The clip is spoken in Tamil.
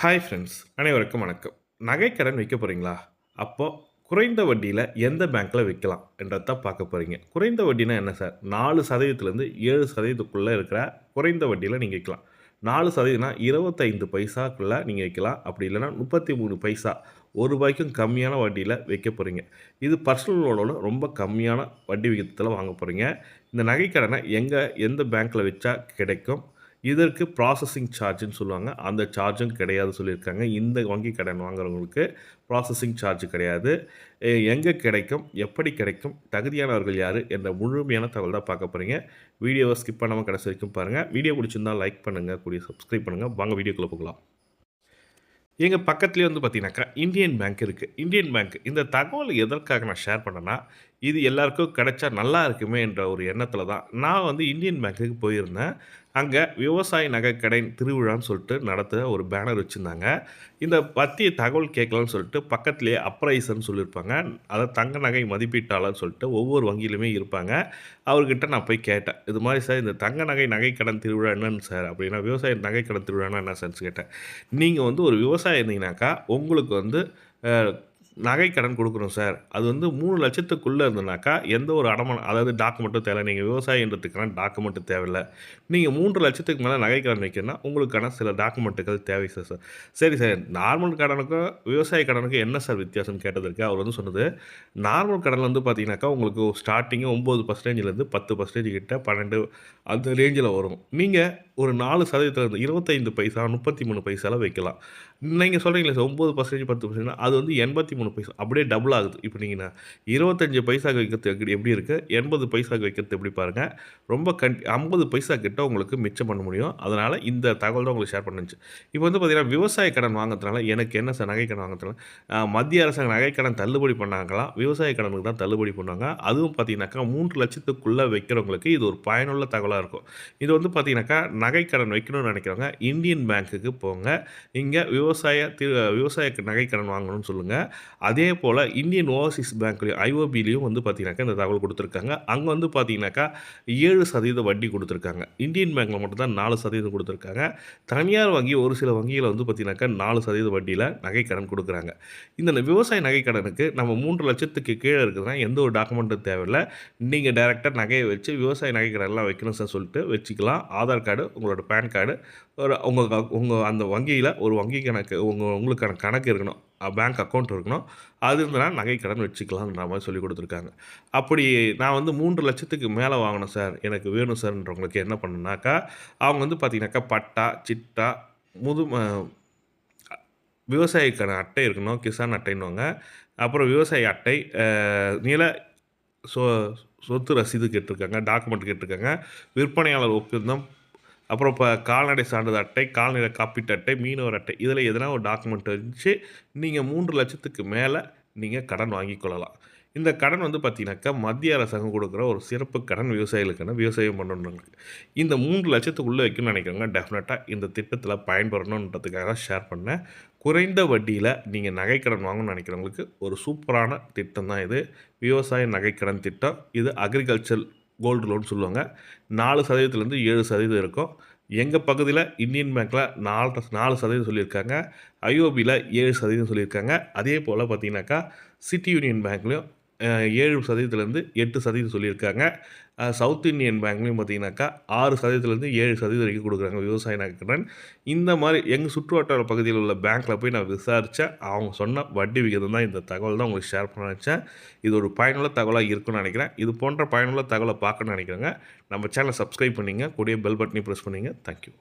ஹாய் ஃப்ரெண்ட்ஸ் அனைவருக்கும் வணக்கம். நகைக்கடன் வைக்க போகிறீங்களா அப்போது குறைந்த வட்டியில் எந்த பேங்க்கில் வைக்கலாம் என்றதான் பார்க்க போகிறீங்க குறைந்த வட்டினா என்ன சார் நாலு சதவீதத்துலேருந்து ஏழு சதவீதத்துக்குள்ளே இருக்கிற குறைந்த வட்டியில் நீங்கள் வைக்கலாம் நாலு சதவீதம்னா இருபத்தைந்து பைசாக்குள்ளே நீங்கள் வைக்கலாம் அப்படி இல்லைன்னா முப்பத்தி மூணு பைசா ஒரு ரூபாய்க்கும் கம்மியான வட்டியில் வைக்க போகிறீங்க இது பர்சனல் லோனோட ரொம்ப கம்மியான வட்டி விகிதத்தில் வாங்க போகிறீங்க இந்த நகைக்கடனை எங்கே எந்த பேங்க்கில் வச்சா கிடைக்கும்? இதற்கு ப்ராசஸிங் சார்ஜுன்னு சொல்லுவாங்க. அந்த சார்ஜும் கிடையாது சொல்லியிருக்காங்க. இந்த வங்கி கடன் வாங்குறவங்களுக்கு ப்ராசஸிங் சார்ஜ் கிடையாது. எங்கே கிடைக்கும்? எப்படி கிடைக்கும்? தகுதியானவர்கள் யார்? என்ற முழுமையான தகவல் தான் பார்க்க போகிறீங்க வீடியோவை ஸ்கிப் பண்ணாமல் கடைசி வரைக்கும் பாருங்கள் வீடியோ பிடிச்சிருந்தால் லைக் பண்ணுங்கள் கூடிய சப்ஸ்கிரைப் பண்ணுங்கள் வாங்க வீடியோக்குள்ளே போகலாம். எங்கள் பக்கத்துலேயே வந்து பார்த்தீங்கன்னாக்கா இந்தியன் பேங்க் இருக்குது இந்தியன் பேங்க் இந்த தகவல் எதற்காக நான் ஷேர் பண்ணேன்னா இது எல்லாருக்கும் கிடைச்சா நல்லா இருக்குமே என்ற ஒரு எண்ணத்தில் தான். நான் வந்து இந்தியன் பேங்க்குக்கு போயிருந்தேன். அங்கே விவசாய நகைக்கடை திருவிழான்னு சொல்லிட்டு நடத்த ஒரு பேனர் வச்சுருந்தாங்க. இந்த பற்றிய தகவல் கேட்கலான்னு சொல்லிட்டு பக்கத்துலேயே அப்ரைசர்னு சொல்லியிருப்பாங்க. அதை தங்க நகை மதிப்பீட்டாளர்னு சொல்லிட்டு ஒவ்வொரு வங்கியிலுமே இருப்பாங்க. அவர்கிட்ட நான் போய் கேட்டேன். இது மாதிரி சார் இந்த தங்க நகை நகைக்கடன் திருவிழா என்னன்னு சார் அப்படின்னா விவசாய நகைக்கடன் திருவிழான்னா என்ன சார்னு கேட்டேன். நீங்கள் வந்து ஒரு விவசாயம் இருந்தீங்கன்னாக்கா உங்களுக்கு வந்து நகை கடன் கொடுக்குறோம் சார். அது வந்து மூணு லட்சத்துக்குள்ளே இருந்தனாக்கா எந்த ஒரு அடமானம் அதாவது டாக்குமெண்ட்டும் தேவை நீங்கள் விவசாயன்றதுக்கான டாக்குமெண்ட்டு தேவையில்லை. நீங்கள் மூன்று லட்சத்துக்கு மேலே நகை கடன் வைக்கணும்னா உங்களுக்கான சில டாக்குமெண்ட்டுகள் தேவை சார் சார். சரி சார். நார்மல் கடனுக்கும் விவசாய கடனுக்கும் என்ன சார் வித்தியாசம்னு கேட்டதற்கு அவர் வந்து சொன்னது நார்மல் கடன் வந்து பார்த்தீங்கன்னாக்கா உங்களுக்கு ஸ்டார்டிங்கு ஒம்பது பர்சன்டேஜ்லேருந்து பத்து பர்சன்டேஜ் கிட்ட பன்னெண்டு அந்த ரேஞ்சில் வரும். நீங்கள் ஒரு நாலு சதவீதத்தில் இருபத்தைந்து பைசா முப்பத்தி மூணு பைசாவில் வைக்கலாம். நீங்கள் சொல்கிறீங்களே சார் ஒம்பது பர்சன்டேஜ் பத்து பர்சன்டேஜ் அது வந்து எண்பத்தி மூணு பைசா அப்படியே டபுள் ஆகுது. இப்போ நீங்கள் நான் இருபத்தஞ்சி பைசாக்கு வைக்கிறது எப்படி இருக்குது எண்பது பைசாக்கு வைக்கிறது எப்படி பாருங்கள் ரொம்ப கண் ஐம்பது பைசா கிட்ட உங்களுக்கு மிச்சம் பண்ண முடியும். அதனால் இந்த தகவல் தான் உங்களுக்கு ஷேர் பண்ணுச்சு. இப்போ வந்து பார்த்திங்கன்னா விவசாய கடன் வாங்குறதுனால எனக்கு என்ன சார் நகை கடன் வாங்குறதுனால? மத்திய அரசாங்க நகை கடன் தள்ளுபடி பண்ணாங்களாம் விவசாய கடனுக்கு தான் தள்ளுபடி பண்ணுவாங்க. அதுவும் பார்த்தீங்கன்னாக்கா மூன்று லட்சத்துக்குள்ளே வைக்கிறவங்களுக்கு இது ஒரு பயனுள்ள தகவலாக இருக்கும். இது வந்து பார்த்தீங்கன்னாக்கா நகை கடன் வைக்கணும்னு நினைக்கிறவங்க இந்தியன் பேங்க்குக்கு போங்க. இங்கே விவசாய திரு விவசாய நகை கடன் வாங்கணும்னு சொல்லுங்கள் அதே போல் இந்தியன் ஓவர்சீஸ் பேங்க்லேயும் ஐஓபிலையும் வந்து பார்த்தீங்கன்னாக்கா இந்த தகவல் கொடுத்துருக்காங்க. அங்கே வந்து பார்த்தீங்கன்னாக்கா ஏழு சதவீத வட்டி கொடுத்துருக்காங்க. இந்தியன் பேங்க்கில் மட்டும்தான் நாலு சதவீதம் கொடுத்துருக்காங்க. தனியார் வங்கி ஒரு சில வங்கியில் வந்து பார்த்தீங்கன்னாக்கா நாலு சதவீத வட்டியில் நகை கடன் கொடுக்குறாங்க. இந்த விவசாய நகை கடனுக்கு நம்ம மூன்று லட்சத்துக்கு கீழே இருக்குதுன்னா எந்த ஒரு டாக்குமெண்ட்டும் தேவையில்லை. நீங்கள் டேரெக்டாக நகையை வச்சு விவசாய நகை கடன்லாம் வைக்கணும் சார் சொல்லிட்டு வச்சுக்கலாம். ஆதார் கார்டு உங்களோட பேன் கார்டு ஒரு உங்கள் உங்கள் அந்த வங்கியில் ஒரு வங்கி கணக்கு உங்கள் உங்களுக்கான கணக்கு இருக்கணும். பேங்க் அக்கௌண்ட் இருக்கணும். அது இருந்தால் நகை கடன் வச்சுக்கலாம்ன்ற மாதிரி சொல்லி கொடுத்துருக்காங்க. அப்படி நான் வந்து மூன்று லட்சத்துக்கு மேலே வாங்கினேன் சார். எனக்கு வேணும் சார்ன்றவங்களுக்கு என்ன பண்ணுனாக்கா அவங்க வந்து பார்த்திங்கனாக்கா பட்டா சிட்டா முது விவசாயிக்கான அட்டை இருக்கணும். கிசான் அட்டைன்னுவாங்க. அப்புறம் விவசாய அட்டை நில சொ சொத்து ரசீது கேட்டிருக்காங்க டாக்குமெண்ட் கேட்டிருக்காங்க. விற்பனையாளர் ஒப்பந்தம் அப்புறம் இப்போ கால்நடை சான்றிதழ் அட்டை கால்நடை காப்பீட்டு அட்டை மீனவர் அட்டை இதில் எதனா ஒரு டாக்குமெண்ட் இருந்துச்சு நீங்கள் மூன்று லட்சத்துக்கு மேலே நீங்கள் கடன் வாங்கிக்கொள்ளலாம் இந்த கடன் வந்து பார்த்தீங்கன்னாக்கா மத்திய அரசாங்கம் கொடுக்குற ஒரு சிறப்பு கடன் விவசாயிகளுக்கான விவசாயம் பண்ணணுங்களுக்கு இந்த மூன்று லட்சத்துக்குள்ளே வைக்கணும்னு நினைக்கிறவங்க டெஃபினட்டாக இந்த திட்டத்தில் பயன்படணுன்றதுக்காக ஷேர் பண்ணேன் குறைந்த வட்டியில் நீங்கள் நகைக்கடன் வாங்கணும்னு நினைக்கிறவங்களுக்கு ஒரு சூப்பரான திட்டம் தான் இது. விவசாய நகைக்கடன் திட்டம். இது அக்ரிகல்ச்சர் கோல்டு லோன் சொல்லுவாங்க. நாலு சதவீதத்துலேருந்து ஏழு சதவீதம் இருக்கும். எங்கள் பகுதியில் இந்தியன் பேங்க்கில் நாலு நாலு சதவீதம் சொல்லியிருக்காங்க. ஐஓபியில் ஏழு சதவீதம் சொல்லியிருக்காங்க. அதே போல் பார்த்தீங்கன்னாக்கா சிட்டி யூனியன் பேங்க்லேயும் ஏழு சதவீதத்துலேருந்து எட்டு சதவீதம் சொல்லியிருக்காங்க. சவுத் இந்தியன் பேங்க்லேயும் பார்த்தீங்கன்னாக்கா ஆறு சதவீதத்துலேருந்து ஏழு சதவீதம் வரைக்கும் கொடுக்குறாங்க விவசாய நகரன் இந்த மாதிரி எங்கள் சுற்றுவட்டார பகுதியில் உள்ள பேங்க்கில் போய் நான் விசாரித்தேன் அவங்க சொன்ன வட்டி விகிதம் தான் இந்த தகவல் தான் உங்களுக்கு ஷேர் பண்ண நினச்சேன். இது ஒரு பயனுள்ள தகவலாக இருக்குன்னு நினைக்கிறேன். இது போன்ற பயனுள்ள தகவலை பார்க்கணும்னு நினைக்கிறேங்க. நம்ம சேனலை சப்ஸ்கிரைப் பண்ணிங்க. கூடிய பெல் பட்டனையும் ப்ரெஸ் பண்ணிங்க. தேங்க்யூ